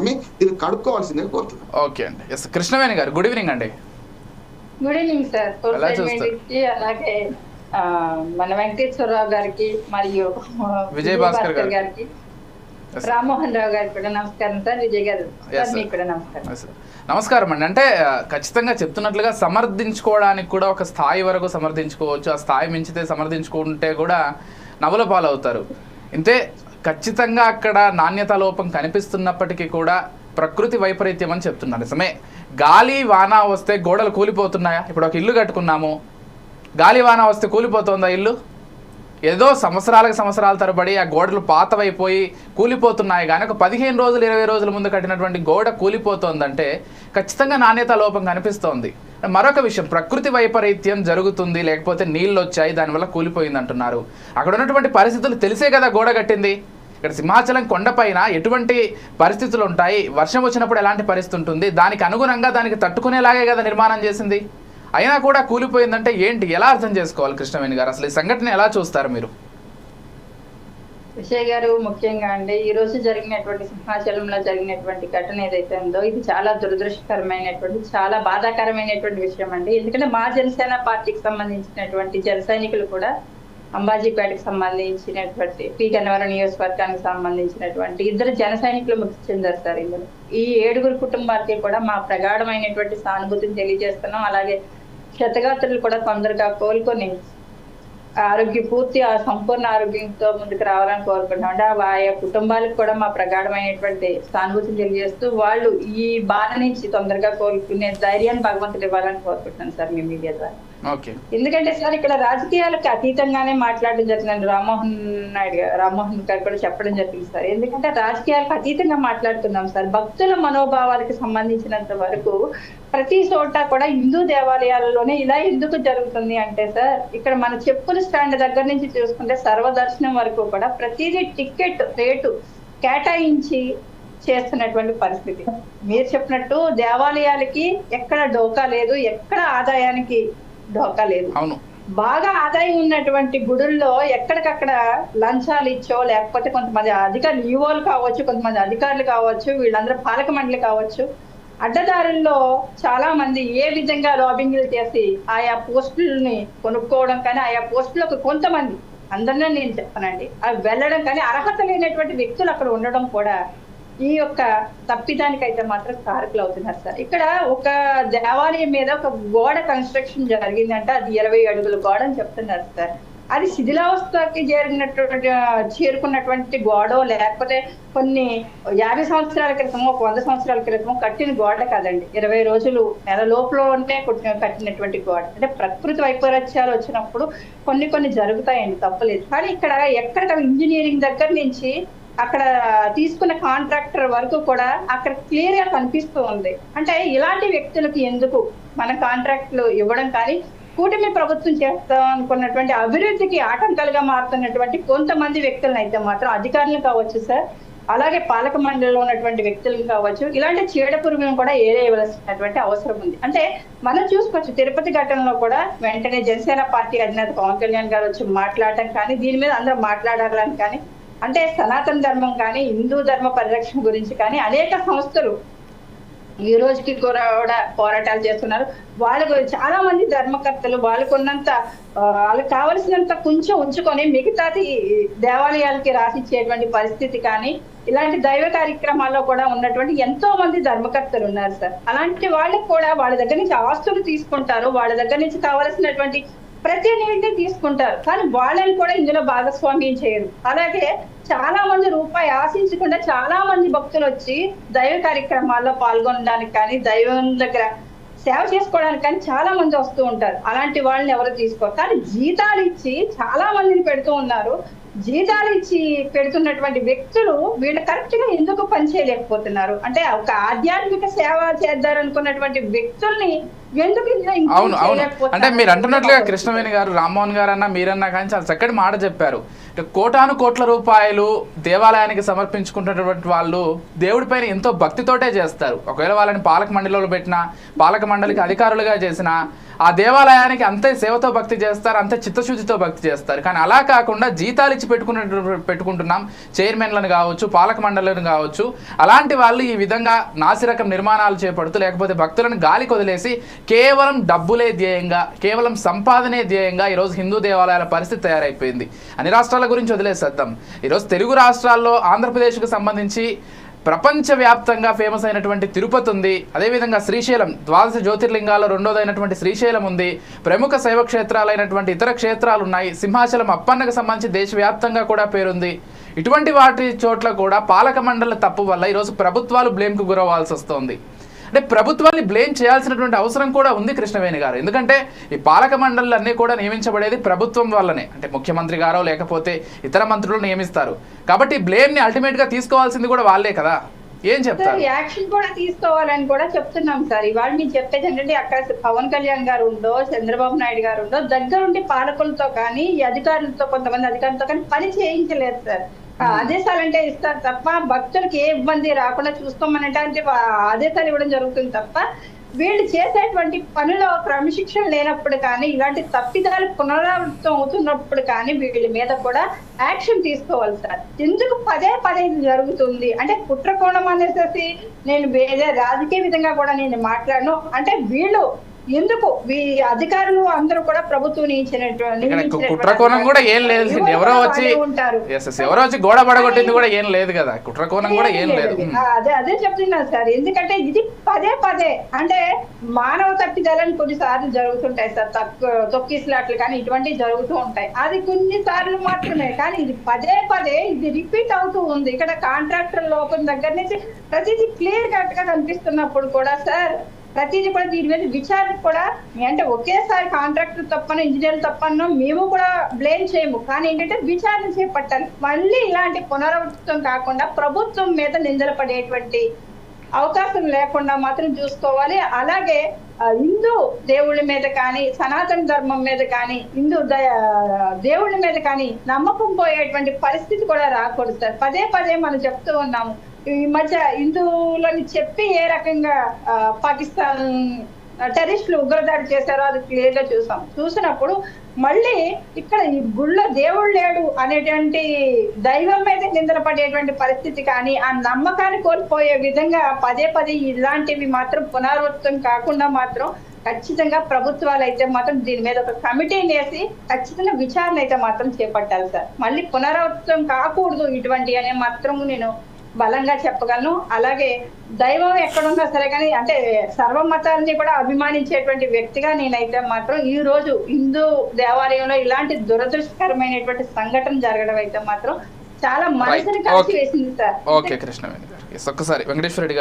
నమ్మి దీన్ని కడుక్కోవాల్సిందిగా కోరుతున్నాను. ఓకే అండి. ఎస్ కృష్ణవేణి గారు గుడ్ ఈవినింగ్ అండి. గుడ్ ఈవినింగ్ సార్ అలాగే ఆ, మన వెంకటేశ్వరరావు గారికి మరియు విజయ్ భాస్కర్ గారు. గారికి. రామ్మోహన్ రావు గారికి కూడా నమస్కారం సార్ విజయ్ గారు. మీకు కూడా నమస్కారం. నమస్కారం అండి. అంటే ఖచ్చితంగా చెప్తున్నట్లుగా సమర్థించుకోవడానికి కూడా ఒక స్థాయి వరకు సమర్థించుకోవచ్చు. ఆ స్థాయి మించితే సమర్థించుకుంటే కూడా నవల పాలవుతారు. ఇంతే ఖచ్చితంగా అక్కడ నాణ్యత లోపం కనిపిస్తున్నప్పటికీ కూడా ప్రకృతి వైపరీత్యం అని చెప్తున్నారు. నిజమే. గాలి వాన వస్తే గోడలు కూలిపోతున్నాయా? ఇప్పుడు ఒక ఇల్లు కట్టుకున్నాము. గాలి వాన వస్తే కూలిపోతుందా ఇల్లు? ఏదో సంవత్సరాలకు సంవత్సరాల తరబడి ఆ గోడలు పాతవైపోయి కూలిపోతున్నాయి. కానీ ఒక పదిహేను రోజులు ఇరవై రోజుల ముందు కట్టినటువంటి గోడ కూలిపోతోందంటే ఖచ్చితంగా నాణ్యత లోపం కనిపిస్తోంది. మరొక విషయం ప్రకృతి వైపరీత్యం జరుగుతుంది లేకపోతే నీళ్ళు వచ్చాయి దానివల్ల కూలిపోయింది అంటున్నారు అక్కడ ఉన్నటువంటి పరిస్థితులు తెలిసే కదా గోడ కట్టింది. ఇక్కడ సింహాచలం కొండపైన ఎటువంటి పరిస్థితులు ఉంటాయి? వర్షం వచ్చినప్పుడు ఎలాంటి పరిస్థితి ఉంటుంది? దానికి అనుగుణంగా దానికి తట్టుకునేలాగే కదా నిర్మాణం చేసింది. అయినా కూడా కూలిపోయిందంటే ఏంటి? ఎలా అర్థం చేసుకోవాలి కృష్ణవేణి గారు? అసలు ఈ సంఘటన ఎలా చూస్తారు మీరు? విషయ గారు ముఖ్యంగా అండి ఈ రోజు జరిగినటువంటి సింహాచలంలో జరిగినటువంటి ఘటన ఏదైతే ఉందో ఇది చాలా దురదృష్టకరమైనటువంటి చాలా బాధాకరమైనటువంటి విషయం అండి. ఎందుకంటే మా జనసేన పార్టీకి సంబంధించినటువంటి జనసైనికులు కూడా అంబాజీపేటకు సంబంధించినటువంటి పి గన్నవరం నియోజకవర్గానికి సంబంధించినటువంటి ఇద్దరు జన సైనికులు మృతి చెందారు సార్ ఇందులో. ఈ ఏడుగురు కుటుంబాలకి కూడా మా ప్రగాఢమైనటువంటి సానుభూతిని తెలియజేస్తున్నాం. అలాగే క్షతగాత్రులు కూడా తొందరగా కోలుకొని ఆరోగ్య పూర్తి ఆ సంపూర్ణ ఆరోగ్యంతో ముందుకు రావాలని కోరుకుంటున్నాం. అంటే ఆ ఆయా కుటుంబాలకు కూడా మా ప్రగాఢమైనటువంటి సానుభూతిని తెలియజేస్తూ వాళ్ళు ఈ బాధ నుంచి తొందరగా కోలుకునే ధైర్యాన్ని భగవంతుడు ఇవ్వాలని కోరుకుంటున్నాను సార్ మీ మీడియా ద్వారా. ఎందుకంటే సార్ ఇక్కడ రాజకీయాలకు అతీతంగానే మాట్లాడడం జరిగిందండి. రామ్మోహన్ నాయుడు గారు రామ్మోహన్ గారు కూడా చెప్పడం జరిగింది సార్. ఎందుకంటే రాజకీయాలకు అతీతంగా మాట్లాడుతున్నాం సార్. భక్తుల మనోభావాలకు సంబంధించినంత వరకు ప్రతి చోట కూడా హిందూ దేవాలయాలలోనే ఇలా ఎందుకు జరుగుతుంది అంటే సార్ ఇక్కడ మన చెప్పుల స్టాండ్ దగ్గర నుంచి చూసుకుంటే సర్వదర్శనం వరకు కూడా ప్రతిదీ టికెట్ రేటు కేటాయించి చేస్తున్నటువంటి పరిస్థితి. మీరు చెప్పినట్టు దేవాలయాలకి ఎక్కడ డోకా లేదు ఎక్కడ ఆదాయానికి డోకా లేదు అవును. బాగా ఆదాయం ఉన్నటువంటి గుడుల్లో ఎక్కడికక్కడ లంచాలు ఇచ్చో లేకపోతే కొంతమంది అధికారులు ఈవోలు కావచ్చు కొంతమంది అధికారులు కావచ్చు వీళ్ళందరూ పాలక మండలి కావచ్చు అడ్డదారుల్లో చాలా మంది ఏ విధంగా లాబింగ్లు చేసి ఆయా పోస్టులని కొనుక్కోవడం కానీ ఆయా పోస్టులకు కొంతమంది అందరినీ నేను చెప్పనండి అవి వెళ్ళడం కానీ అర్హత లేనటువంటి వ్యక్తులు అక్కడ ఉండడం కూడా ఈ యొక్క తప్పిదానికైతే మాత్రం కారకులు అవుతున్నారు సార్. ఇక్కడ ఒక దేవాలయం మీద ఒక గోడ కన్స్ట్రక్షన్ జరిగిందంటే అది ఇరవై అడుగుల గోడ అని చెప్తున్నారు సార్. అది శిథిలావస్థకి చేరినటువంటి చేరుకున్నటువంటి గోడ లేకపోతే కొన్ని యాభై సంవత్సరాల క్రితం ఒక వంద సంవత్సరాల క్రితం కట్టిన గోడ కాదండి. ఇరవై రోజులు నెల లోపల ఉంటే కట్టినటువంటి గోడ. అంటే ప్రకృతి వైపరీత్యాలు వచ్చినప్పుడు కొన్ని కొన్ని జరుగుతాయండి తప్పలేదు. కానీ ఇక్కడ ఎక్కడ ఇంజనీరింగ్ దగ్గర నుంచి అక్కడ తీసుకున్న కాంట్రాక్టర్ వరకు కూడా అక్కడ క్లియర్గా కనిపిస్తూ ఉంది. అంటే ఇలాంటి వ్యక్తులకు ఎందుకు మన కాంట్రాక్ట్లు ఇవ్వడం కానీ కూటమి ప్రభుత్వం చేస్తాం అనుకున్నటువంటి అభివృద్ధికి ఆటంకాలుగా మారుతున్నటువంటి కొంతమంది వ్యక్తులను అయితే మాత్రం అధికారులు కావచ్చు సార్ అలాగే పాలక మండలిలో ఉన్నటువంటి వ్యక్తులు కావచ్చు ఇలాంటి చీడ పురుగులను కూడా ఏరేయవలసినటువంటి అవసరం ఉంది. అంటే మనం చూసుకోవచ్చు తిరుపతి ఘటనలో కూడా వెంటనే జనసేన పార్టీ అధినేత పవన్ కళ్యాణ్ గారు వచ్చి మాట్లాడటం కానీ దీని మీద అందరూ మాట్లాడాలని కానీ అంటే సనాతన ధర్మం కానీ హిందూ ధర్మ పరిరక్షణ గురించి కానీ అనేక సంస్థలు ఈ రోజుకి కూడా కూడా పోరాటాలు చేస్తున్నారు. వాళ్ళకు చాలా మంది ధర్మకర్తలు వాళ్ళకున్నంత వాళ్ళకి కావలసినంత కొంచెం ఉంచుకొని మిగతాది దేవాలయాలకి రాసిచ్చేటువంటి పరిస్థితి కానీ ఇలాంటి దైవ కార్యక్రమాల్లో కూడా ఉన్నటువంటి ఎంతో మంది ధర్మకర్తలు ఉన్నారు సార్. అలాంటి వాళ్ళకి కూడా వాళ్ళ దగ్గర నుంచి ఆస్తులు తీసుకుంటారు. వాళ్ళ దగ్గర నుంచి కావలసినటువంటి ప్రతి నీటిని తీసుకుంటారు. కానీ వాళ్ళని కూడా ఇందులో భాగస్వామ్యం చేయరు. అలాగే చాలా మంది రూపాయి ఆశించకుండా చాలా మంది భక్తులు వచ్చి దైవ కార్యక్రమాల్లో పాల్గొనడానికి కానీ దైవం దగ్గర సేవ చేసుకోవడానికి కానీ చాలా మంది వస్తూ ఉంటారు. అలాంటి వాళ్ళని ఎవరు తీసుకోరు. కానీ జీతాలు ఇచ్చి చాలా మందిని పెడుతూ ఉన్నారు. జీతాలు ఇచ్చి పెడుతున్నటువంటి వ్యక్తులు వీళ్ళు కరెక్ట్గా ఎందుకు పనిచేయలేకపోతున్నారు అంటే ఒక ఆధ్యాత్మిక సేవ చేద్దారనుకున్నటువంటి వ్యక్తుల్ని ఎందుకు ఇందులో include అవును అవును? అంటే మీరు అంటున్నట్లుగా కృష్ణవేణి గారు రామ్మోహన్ గారు అన్న మీరన్నా కానీ చాలా చక్కటి మాట చెప్పారు. కోటాను కోట్ల రూపాయలు దేవాలయానికి సమర్పించుకుంటున్నటువంటి వాళ్ళు దేవుడిపైన ఎంతో భక్తితోటే చేస్తారు. ఒకవేళ వాళ్ళని పాలక మండలిలో పెట్టినా పాలక మండలికి అధికారులుగా చేసినా ఆ దేవాలయానికి అంతే సేవతో భక్తి చేస్తారు అంతే చిత్తశుద్ధితో భక్తి చేస్తారు. కానీ అలా కాకుండా జీతాలు తెచ్చి పెట్టుకున్న పెట్టుకుంటున్నాం. చైర్మన్లను కావచ్చు పాలక మండలిని కావచ్చు. అలాంటి వాళ్ళు ఈ విధంగా నాసిరకం నిర్మాణాలు చేపడుతూ లేకపోతే భక్తులను గాలి వదిలేసి కేవలం డబ్బులే ధ్యేయంగా కేవలం సంపాదనే ధ్యేయంగా ఈరోజు హిందూ దేవాలయాల పరిస్థితి తయారైపోయింది. అన్ని రాష్ట్రాల గురించి వదిలేసేద్దాం. ఈరోజు తెలుగు రాష్ట్రాల్లో ఆంధ్రప్రదేశ్కు సంబంధించి ప్రపంచవ్యాప్తంగా ఫేమస్ అయినటువంటి తిరుపతి ఉంది. అదేవిధంగా శ్రీశైలం ద్వాదశ జ్యోతిర్లింగాల్లో రెండోదైనటువంటి శ్రీశైలం ఉంది. ప్రముఖ శైవ క్షేత్రాలైనటువంటి ఇతర క్షేత్రాలు ఉన్నాయి సింహాచలం అప్పన్నకు సంబంధించి దేశవ్యాప్తంగా కూడా పేరుంది. ఇటువంటి వాటి చోట్ల కూడా పాలక మండలి తప్పు వల్ల ఈరోజు ప్రభుత్వాలు బ్లేమ్కు గురవ్వాల్సి వస్తోంది. అంటే ప్రభుత్వాన్ని బ్లేమ్ చేయాల్సినటువంటి అవసరం కూడా ఉంది కృష్ణవేణి గారు. ఎందుకంటే ఈ పాలక మండళ్ళు అన్నీ కూడా నియమించబడేది ప్రభుత్వం వల్లనే. అంటే ముఖ్యమంత్రి గారో లేకపోతే ఇతర మంత్రులు నియమిస్తారు. కాబట్టి బ్లేమ్ని అల్టిమేట్గా తీసుకోవాల్సింది కూడా వాళ్ళే కదా. ఏం చెప్తారు? యాక్షన్ కూడా తీసుకోవాలని కూడా చెప్తున్నాం సార్. ఇవాళ మేము చెప్పేది ఏంటంటే అక్కడ పవన్ కళ్యాణ్ గారు ఉండో చంద్రబాబు నాయుడు గారు ఉండో దగ్గరుండి పాలకులతో కానీ ఈ అధికారులతో కొంతమంది అధికారులతో కానీ పని చేయించలేదు సార్. ఆదేశాలంటే ఇస్తారు తప్ప భక్తులకి ఏ ఇబ్బంది రాకుండా చూసుకోమనంటే అంటే ఆదేశాలు ఇవ్వడం జరుగుతుంది తప్ప వీళ్ళు చేసేటువంటి పనిలో క్రమశిక్షణ లేనప్పుడు కానీ ఇలాంటి తప్పిదాలు పునరావృతం అవుతున్నప్పుడు కానీ వీళ్ళ మీద కూడా యాక్షన్ తీసుకోవాలి సార్. ఎందుకు పదే పదే ఇది జరుగుతుంది? అంటే కుట్రకోణం అనేసేసి నేను వేరే రాజకీయ విధంగా కూడా నేను మాట్లాడను. అంటే వీళ్ళు ఎందుకు? అధికారులు అందరూ కూడా ప్రభుత్వం కుట్రకోణం కూడా ఏం లేదు ఎవరో వచ్చి ఎవరో వచ్చి గోడ పడగొట్టింది కూడా ఏం లేదు కదా. కుట్రకోణం కూడా ఏం లేదు. అదే అదే చెప్తున్నాను సార్. ఎందుకంటే ఇది పదే పదే. అంటే మానవ తప్పిదాలని కొన్నిసార్లు జరుగుతుంటాయి సార్. తొక్కిసలాట్లు కానీ ఇటువంటివి జరుగుతూ ఉంటాయి. అది కొన్ని సార్లు మాత్రమే. కానీ ఇది పదే పదే ఇది రిపీట్ అవుతూ ఉంది. ఇక్కడ కాంట్రాక్టర్ లోపం దగ్గర నుంచి ప్రతిదీ క్లియర్ కట్గా కనిపిస్తున్నప్పుడు కూడా సార్ ప్రతిదీ కూడా దీని మీద విచారణ కూడా అంటే ఒకేసారి కాంట్రాక్టర్ తప్పను ఇంజనీర్ తప్పను మేము కూడా బ్లేమ్ చేయము. కానీ ఏంటంటే విచారణ చేపట్టాలి. మళ్ళీ ఇలాంటి పునరావృతం కాకుండా ప్రభుత్వం మీద నిందలు పడేటువంటి అవకాశం లేకుండా మాత్రం చూసుకోవాలి. అలాగే హిందూ దేవుళ్ళ మీద కానీ సనాతన ధర్మం మీద కానీ హిందూ దేవుళ్ళ మీద కానీ నమ్మకం పోయేటువంటి పరిస్థితి కూడా రాకూడదు సార్. పదే పదే మనం చెప్తూ ఉన్నాము. ఈ మధ్య హిందువులని చెప్పి ఏ రకంగా పాకిస్తాన్ టెరిస్టులు ఉగ్రదాడి చేశారో అది క్లియర్గా చూసాం. చూసినప్పుడు మళ్ళీ ఇక్కడ ఈ గుళ్ళో దేవుడు లేడు అనేటువంటి దైవం మీద నిందన పడేటువంటి పరిస్థితి కానీ ఆ నమ్మకాన్ని కోల్పోయే విధంగా పదే పదే ఇలాంటివి మాత్రం పునరావృతం కాకుండా మాత్రం ఖచ్చితంగా ప్రభుత్వాలు అయితే మాత్రం దీని మీద ఒక కమిటీని వేసి ఖచ్చితంగా విచారణ అయితే మాత్రం చేపట్టాలి సార్. మళ్ళీ పునరావృతం కాకూడదు ఇటువంటి అనే మాత్రం నేను బలంగా చెప్పగలను అలాగే దైవం ఎక్కడున్నా సరే కానీ అంటే సర్వ మతాలని కూడా అభిమానించేటువంటి వ్యక్తిగా నేనైతే మాత్రం ఈ రోజు హిందూ దేవాలయంలో ఇలాంటి దురదృష్టకరమైనటువంటి సంఘటన జరగడం అయితే మాత్రం చాలా మనసుని. కలిసి. వేసింది సార్ ఓకే ఎస్ ఒక్కసారి వెంకటేశ్వర రెడ్డి గారు